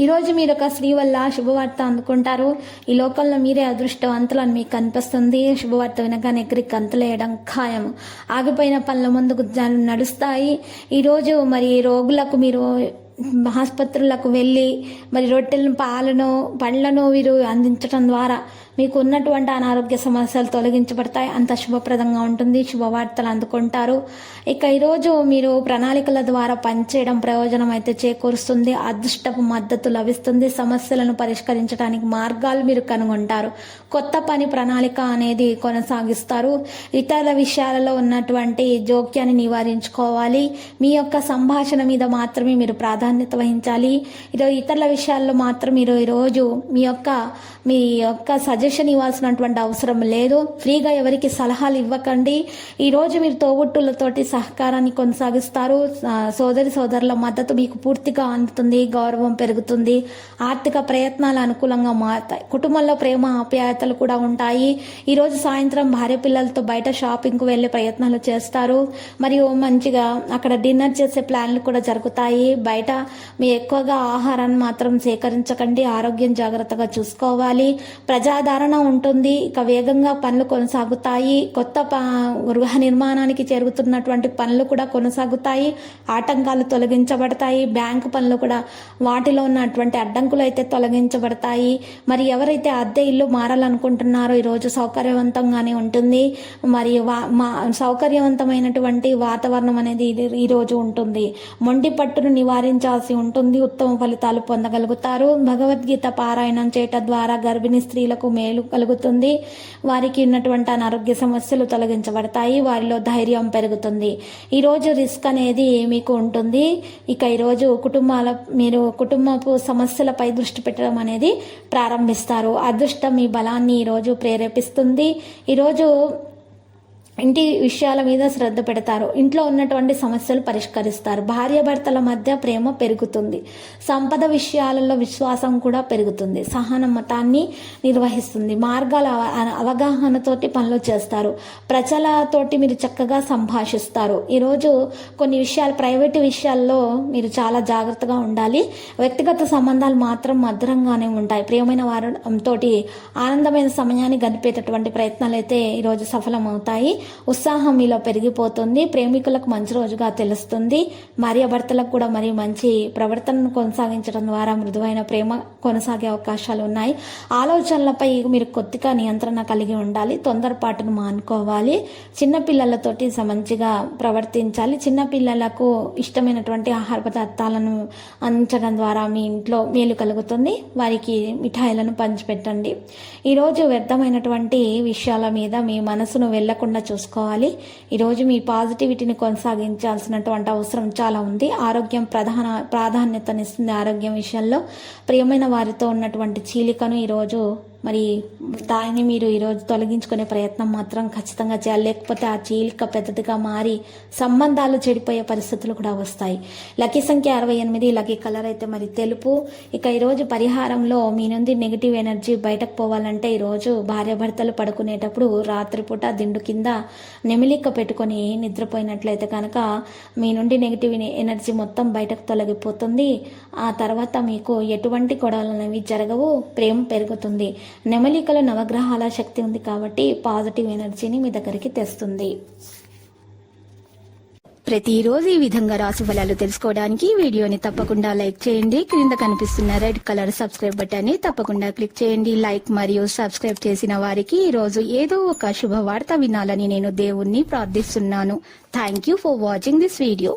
ఈరోజు మీరు ఒక స్త్రీ వల్ల శుభవార్త అందుకుంటారు. ఈ లోకంలో మీరే అదృష్టవంతులని మీకు కనిపిస్తుంది శుభవార్త వినగానే ఎక్కడికి కంతలేయడం ఖాయం ఆగిపోయిన పనుల ముందుకు జనం నడుస్తాయి. ఈరోజు మరి రోగులకు మీరు ఆసుపత్రులకు వెళ్ళి మరి రొట్టెలను పాలను పండ్లను వీరు అందించడం ద్వారా మీకు ఉన్నటువంటి అనారోగ్య సమస్యలు తొలగించబడతాయి. అంత శుభప్రదంగా ఉంటుంది. శుభవార్తలు అందుకుంటారు. ఇక ఈరోజు మీరు ప్రణాళికల ద్వారా పనిచేయడం ప్రయోజనం అయితే చేకూరుస్తుంది. అదృష్టపు మద్దతు లభిస్తుంది. సమస్యలను పరిష్కరించడానికి మార్గాలు మీరు కనుగొంటారు. కొత్త పని ప్రణాళిక అనేది కొనసాగిస్తారు. ఇతర విషయాలలో ఉన్నటువంటి జోక్యాన్ని నివారించుకోవాలి. మీ యొక్క సంభాషణ మీద మాత్రమే మీరు ప్రాధాన్యత వహించాలి. ఈరోజు ఇతరుల విషయాల్లో మాత్రం మీరు ఈరోజు మీ యొక్క మీ యొక్క సజెషన్ ఇవ్వాల్సినటువంటి అవసరం లేదు. ఫ్రీగా ఎవరికి సలహాలు ఇవ్వకండి. ఈరోజు మీరు తోబుట్టులతోటి సహకారాన్ని కొనసాగిస్తారు. సోదరి సోదరుల మద్దతు మీకు పూర్తిగా అందుతుంది గౌరవం పెరుగుతుంది. ఆర్థిక ప్రయత్నాలు అనుకూలంగా మారుతాయి. కుటుంబంలో ప్రేమ ఆప్యాయతలు కూడా ఉంటాయి. ఈరోజు సాయంత్రం భార్య పిల్లలతో బయట షాపింగ్కు వెళ్ళే ప్రయత్నాలు చేస్తారు. మరియు మంచిగా అక్కడ డిన్నర్ చేసే ప్లాన్లు కూడా జరుగుతాయి. బయట మీ ఎక్కువగా ఆహారాన్ని మాత్రం సేకరించకండి. ఆరోగ్యం జాగ్రత్తగా చూసుకోవాలి. సాధారణ ఉంటుంది. ఇక వేగంగా పనులు కొనసాగుతాయి. కొత్త గృహ నిర్మాణానికి జరుగుతున్నటువంటి పనులు కూడా కొనసాగుతాయి. ఆటంకాలు తొలగించబడతాయి. బ్యాంకు పనులు కూడా వాటిలో ఉన్నటువంటి అడ్డంకులు అయితే తొలగించబడతాయి. మరి ఎవరైతే అద్దె ఇల్లు మారాలనుకుంటున్నారో ఈరోజు సౌకర్యవంతంగానే ఉంటుంది. మరియు వా- మా సౌకర్యవంతమైనటువంటి వాతావరణం అనేది ఇది- ఈరోజు ఉంటుంది. మొండి పట్టును నివారించాల్సి ఉంటుంది. ఉత్తమ ఫలితాలు పొందగలుగుతారు. భగవద్గీత పారాయణం చేయటం ద్వారా గర్భిణీ స్త్రీలకు మేలు కలుగుతుంది. వారికి ఉన్నటువంటి అనారోగ్య సమస్యలు తొలగించబడతాయి. వారిలో ధైర్యం పెరుగుతుంది. ఈరోజు రిస్క్ అనేది మీకు ఉంటుంది. ఇక ఈరోజు కుటుంబాల మీరు కుటుంబపు సమస్యలపై దృష్టి పెట్టడం అనేది ప్రారంభిస్తారు. అదృష్టం మీ బలాన్ని ఈరోజు ప్రేరేపిస్తుంది. ఈరోజు ఇంటి విషయాల మీద శ్రద్ధ పెడతారు. ఇంట్లో ఉన్నటువంటి సమస్యలు పరిష్కరిస్తారు. భార్యాభర్తల మధ్య ప్రేమ పెరుగుతుంది. సంపద విషయాలలో విశ్వాసం కూడా పెరుగుతుంది. సహన మతాన్ని నిర్వహిస్తుంది. మార్గాల అవగాహనతోటి పనులు చేస్తారు. ప్రజలతోటి మీరు చక్కగా సంభాషిస్తారు. ఈరోజు కొన్ని విషయాలు ప్రైవేట్ విషయాల్లో మీరు చాలా జాగ్రత్తగా ఉండాలి. వ్యక్తిగత సంబంధాలు మాత్రం మధురంగానే ఉంటాయి. ప్రియమైన వారితోటి ఆనందమైన సమయాన్ని గడిపేటటువంటి ప్రయత్నాలు అయితే ఈరోజు సఫలమవుతాయి. ఉత్సాహం మీలో పెరిగిపోతుంది ప్రేమికులకు మంచి రోజుగా తెలుస్తుంది భార్యాభర్తలకు కూడా మరి మంచి ప్రవర్తనను కొనసాగించడం ద్వారా మృదువైన ప్రేమ కొనసాగే అవకాశాలు ఉన్నాయి. ఆలోచనలపై మీరు కొద్దిగా నియంత్రణ కలిగి ఉండాలి తొందరపాటును మానుకోవాలి. చిన్నపిల్లలతోటి స- మంచిగా ప్రవర్తించాలి. చిన్నపిల్లలకు ఇష్టమైనటువంటి ఆహార పదార్థాలను అందించడం ద్వారా మీ ఇంట్లో మేలు కలుగుతుంది. వారికి మిఠాయిలను పంచిపెట్టండి. ఈరోజు వ్యర్థమైనటువంటి విషయాల మీద మీ మనసును వెళ్ళకుండా చూసుకోవాలి. ఈరోజు మీ పాజిటివిటీని కొనసాగించాల్సినటువంటి అవసరం చాలా ఉంది. ఆరోగ్యం ప్రధాన ప్రాధాన్యతనిస్తుంది ఆరోగ్యం విషయంలో. ప్రియమైన వారితో ఉన్నటువంటి చీలికను ఈరోజు మరి దాన్ని మీరు ఈరోజు తొలగించుకునే ప్రయత్నం మాత్రం ఖచ్చితంగా చేయాలి. లేకపోతే ఆ చీలిక పెద్దదిగా మారి సంబంధాలు చెడిపోయే పరిస్థితులు కూడా వస్తాయి. లక్కీ సంఖ్య అరవై ఎనిమిది లక్కీ కలర్ అయితే మరి తెలుపు. ఇక ఈరోజు పరిహారంలో మీ నుండి నెగిటివ్ ఎనర్జీ బయటకు పోవాలంటే ఈరోజు భార్యాభర్తలు పడుకునేటప్పుడు రాత్రిపూట దిండు కింద నెమిలిక్క పెట్టుకొని నిద్రపోయినట్లయితే కనుక మీ నుండి నెగిటివ్ ఎనర్జీ మొత్తం బయటకు తొలగిపోతుంది. ఆ తర్వాత మీకు ఎటువంటి గొడవలు అనేవి జరగవు. ప్రేమ పెరుగుతుంది. నెమలికలో నవగ్రహాల శక్తి ఉంది కాబట్టి పాజిటివ్ ఎనర్జీని మీ దగ్గరికి తెస్తుంది. ప్రతిరోజు ఈ విధంగా రాశి ఫలాలు తెలుసుకోవడానికి వీడియోని తప్పకుండా లైక్ చేయండి. క్రింద కనిపిస్తున్న రెడ్ కలర్ సబ్స్క్రైబ్ బటన్ని తప్పకుండా క్లిక్ చేయండి. లైక్ మరియు సబ్స్క్రైబ్ చేసిన వారికి ఈ రోజు ఏదో ఒక శుభవార్త వినాలని నేను దేవుణ్ణి ప్రార్థిస్తున్నాను. Thank you for watching this video